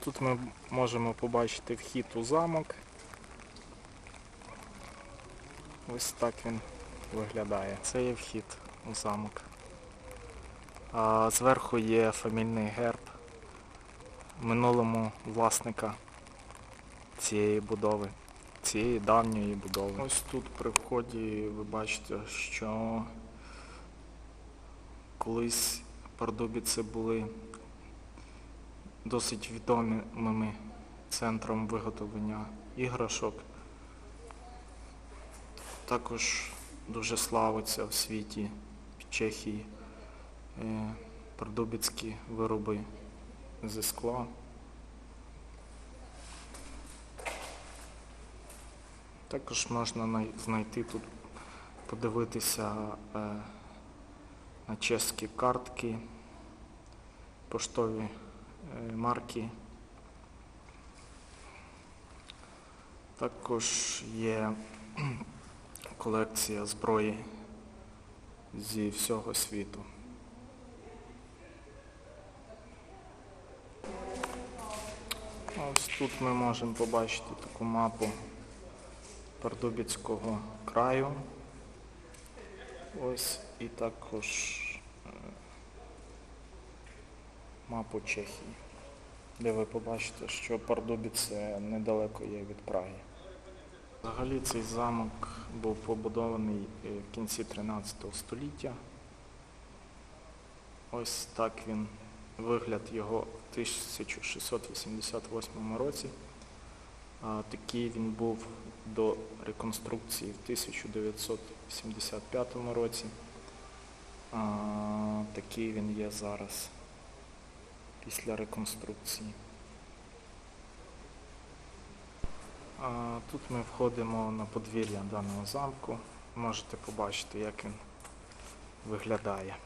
Тут ми можемо побачити вхід у замок. Ось так він виглядає. Це є вхід у замок. Зверху є фамільний герб минулому власника цієї будови, цієї давньої будови. Ось тут при вході ви бачите, що колись Пардубіці були досить відомими центром виготовлення іграшок. Також дуже славиться в світі в Чехії е, пардубіцькі вироби зі скла. Також можна знайти тут, подивитися е, на чеські картки, поштові марки. Також є колекція зброї зі всього світу. Ось тут ми можемо побачити таку мапу Пардубіцького краю. Ось і також е, мапу Чехії, де ви побачите, що Пардубіце недалеко є від Праги. Взагалі цей замок був побудований е, в кінці 13 століття. Ось так він, вигляд його в 1688 році. Такий він був до реконструкції в 1975 році. Такий він є зараз після реконструкції. А, Тут ми входимо на подвір'я даного замку. Можете побачити, як він виглядає.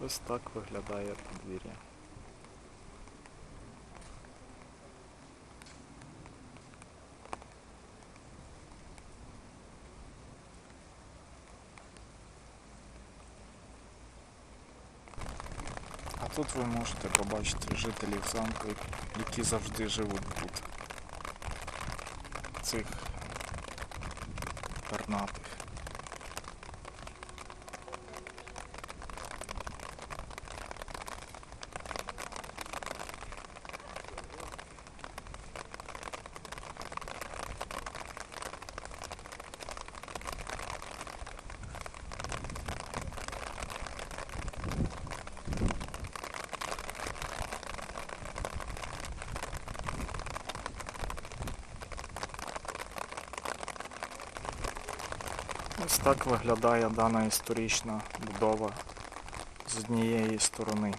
Ось так виглядає подвір'я. Тут ви можете побачити жителів замку, які завжди живуть тут. Цих пернатих. Ось так виглядає дана історична будова з однієї сторони.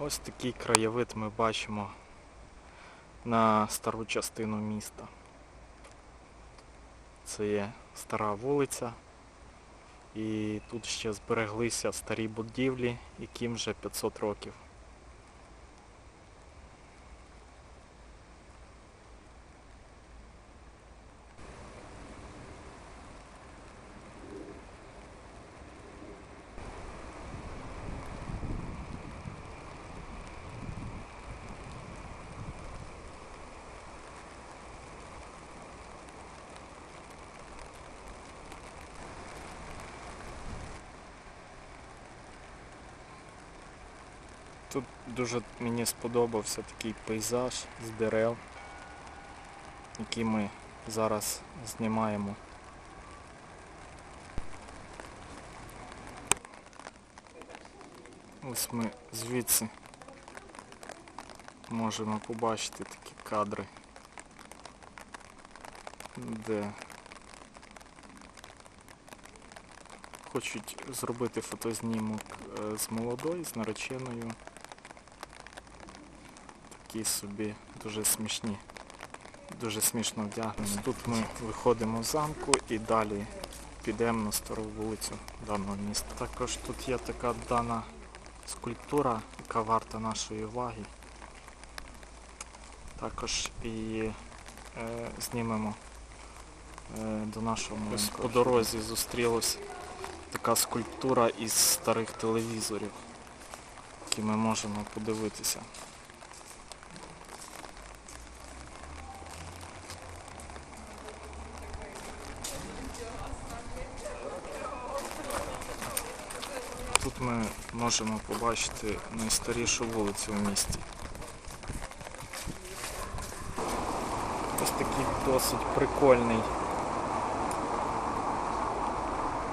Ось такий краєвид ми бачимо на стару частину міста. Це є стара вулиця. І тут ще збереглися старі будівлі, яким вже 500 років. Тут дуже мені сподобався такий пейзаж з дерев, який ми зараз знімаємо. Ось ми звідси можемо побачити такі кадри, де хочуть зробити фотознімок е, з молодою, з нареченою. Такі собі дуже смішні, дуже смішно вдягнені. Тут ми виходимо з замку і далі підемо на стару вулицю даного міста. Також тут є така дана скульптура, яка варта нашої уваги. Також і е, знімемо е, до нашого Ось по дорозі зустрілась така скульптура із старих телевізорів, які ми можемо подивитися. Тут ми можемо побачити найстарішу вулицю в місті. Ось такий досить прикольний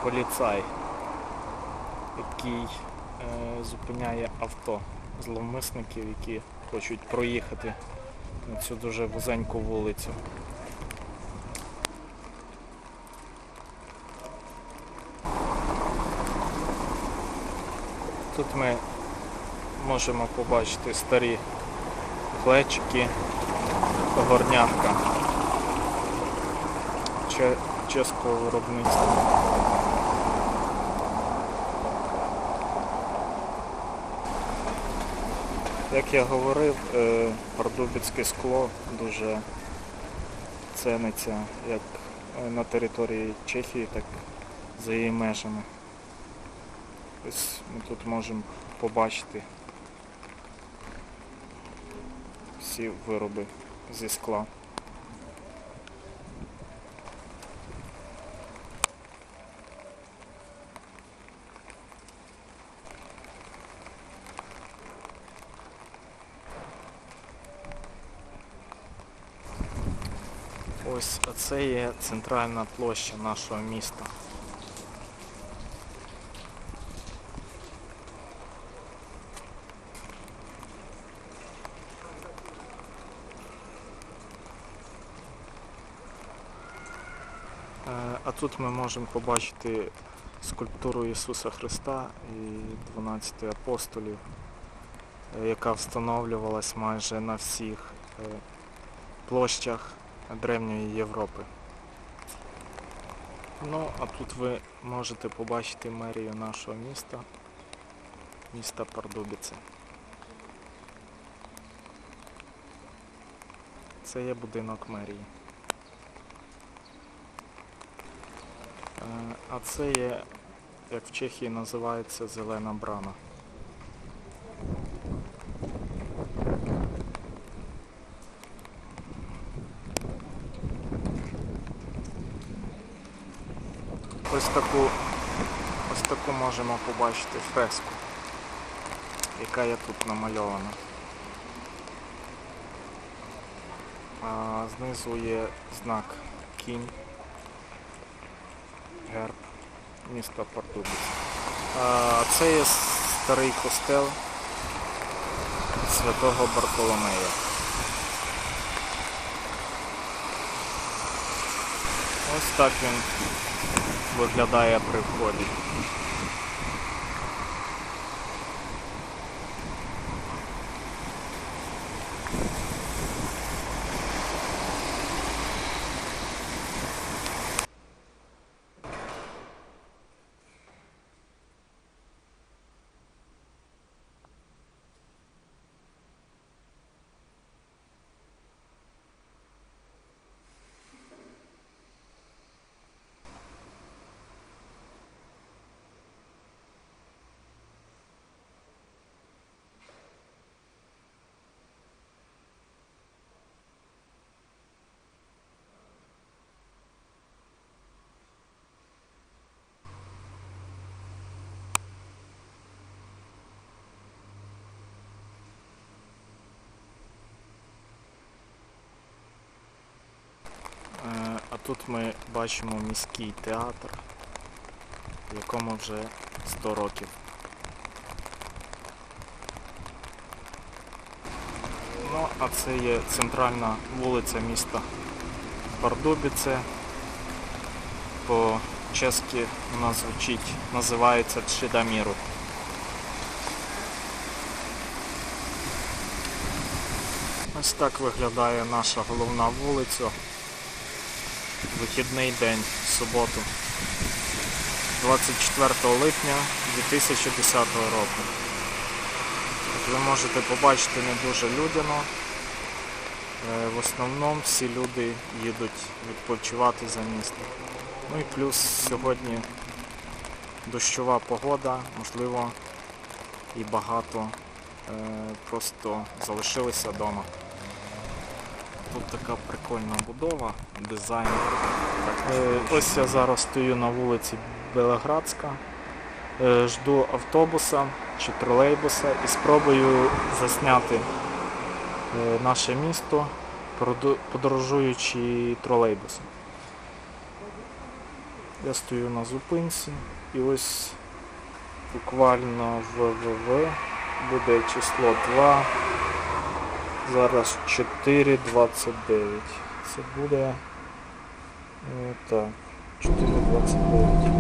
поліцай, який е, зупиняє авто зловмисників, які хочуть проїхати на цю дуже вузеньку вулицю. Тут ми можемо побачити старі глечики, горнятка чеського виробництва. Як я говорив, е, пардубицьке скло дуже ціниться як е, на території Чехії, так і за її межами. Ось ми тут можемо побачити всі вироби зі скла. Ось це є центральна площа нашого міста. Е, А тут ми можемо побачити скульптуру Ісуса Христа і 12 апостолів, е, яка встановлювалась майже на всіх е, площах Древньої Європи. Ну, а тут ви можете побачити мерію нашого міста, міста Пардубіце. Це є будинок мерії. А це є, як в Чехії називається, зелена брама. Ось таку, ось таку можемо побачити фреску, яка є тут намальована. А знизу є знак кінь, герб міста Пардубіць. Це є старий костел святого Бартоломея. Ось так він виглядає при вході. Е, А тут ми бачимо міський театр, якому вже 100 років. Ну, а це є центральна вулиця міста Пардубіце. По-чеськи вона звучить, називається Чидаміру. Ось так виглядає наша головна вулиця. Вихідний день, в суботу, 24 липня 2010 року. Як ви можете побачити, не дуже людяно. Е, В основному всі люди їдуть відпочивати за місто. Ну і плюс сьогодні дощова погода, можливо, і багато е, просто залишилися вдома. Тут така прикольна будова, дизайн. Е, Ось я зараз стою на вулиці Белоградська, е, жду автобуса чи тролейбуса і спробую засняти е, наше місто, подорожуючи тролейбусом. Я стою на зупинці і ось буквально ВВВ буде число 2. Зараз 4.29. Це буде е, так, 4.29.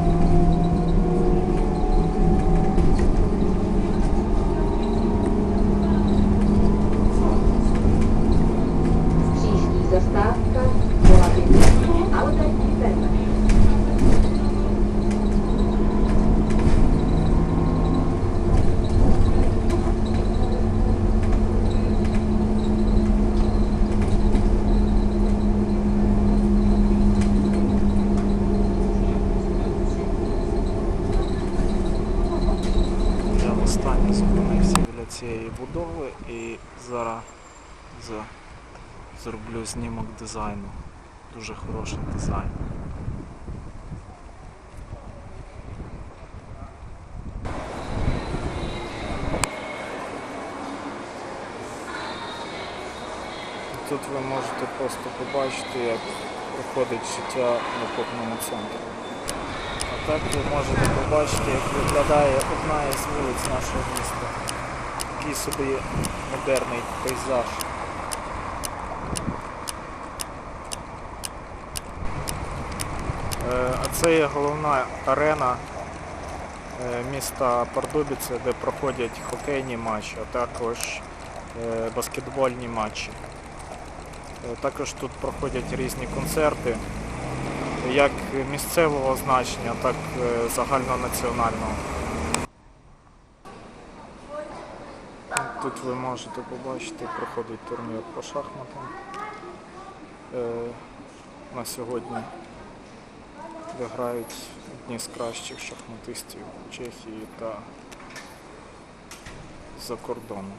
цієї будови і зараз зроблю знімок дизайну. Дуже хороший дизайн. Тут ви можете просто побачити, як проходить життя в окупному центрі. А так ви можете побачити, як виглядає одна із вулиць нашого міста. Такий собі модерний пейзаж. Е, А це є головна арена е, міста Пардубіце, де проходять хокейні матчі, а також е, баскетбольні матчі. Також тут проходять різні концерти, як місцевого значення, так е, загальнонаціонального. Тут ви можете побачити, проходить турнір по шахматам. Е, На сьогодні виграють одні з кращих шахматистів Чехії та за кордоном.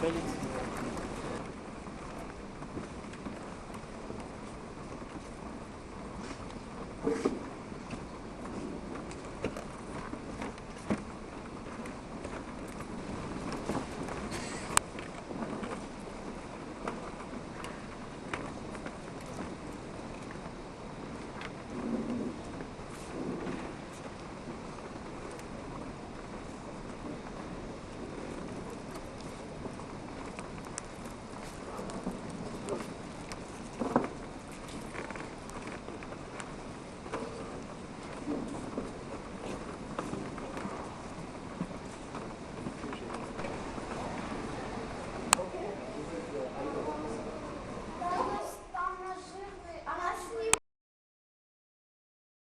Felix.